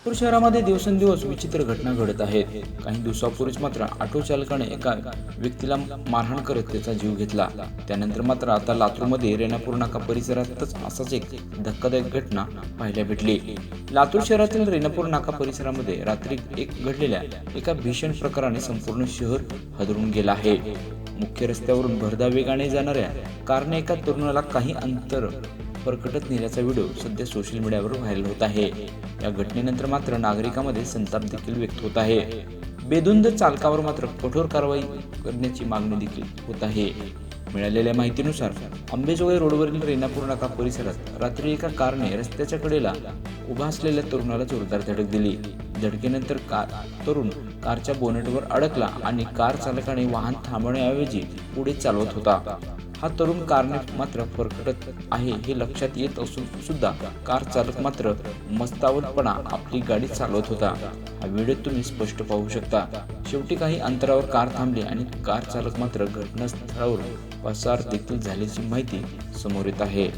नागपूर शहरामध्ये दिवसेंदिवस विचित्र घटना घडत आहेत. काही दिवसापूर्वीच मात्र ऑटो चालकाने एका व्यक्तीला मारहाण करत त्याचा जीव घेतला. त्यानंतर मात्र आता लातूरमध्ये रेणापूर नाका परिसरातच असाच एक धक्कादायक घटना पाहायला भेटली. लातूर शहरातील रेणापूर नाका परिसरामध्ये रात्री एक घडलेल्या एका भीषण प्रकाराने संपूर्ण शहर हादरून गेला आहे. मुख्य रस्त्यावरून भरधा वेगाने जाणाऱ्या कारने एका तरुणाला काही अंतर परकटत नेल्याचा व्हिडिओ सध्या सोशल मीडियावर व्हायरल होत आहे. या घटनेनंतर मात्र नागरिकांमध्ये संताप देखील व्यक्त होत आहे. बेदुंद चालकावर मात्र कठोर कारवाई करण्याची मागणी देखील होत आहे. मिळालेल्या माहितीनुसार आंबेजोगाई रोडवरील रेणापूर नाका परिसरात रात्री एका कारने रस्त्याच्या कडेला उभा असलेल्या तरुणाला जोरदार धडक दिली. धडकेनंतर कार तरुण कारच्या बोनेटवर अडकला आणि कार चालकाने वाहन थांबवण्याऐवजी पुढे चालवत होता. हा तरुण कारने मात्र फरकटत आहे हे लक्षात येत असून सुद्धा कार चालक मात्र मस्तावतपणा आपली गाडी चालवत होता. हा व्हिडिओ तुम्ही स्पष्ट पाहू शकता. शेवटी काही अंतरावर कार थांबली आणि कार चालक मात्र घटनास्थळावर पसार देखील झाल्याची माहिती समोर येत आहे.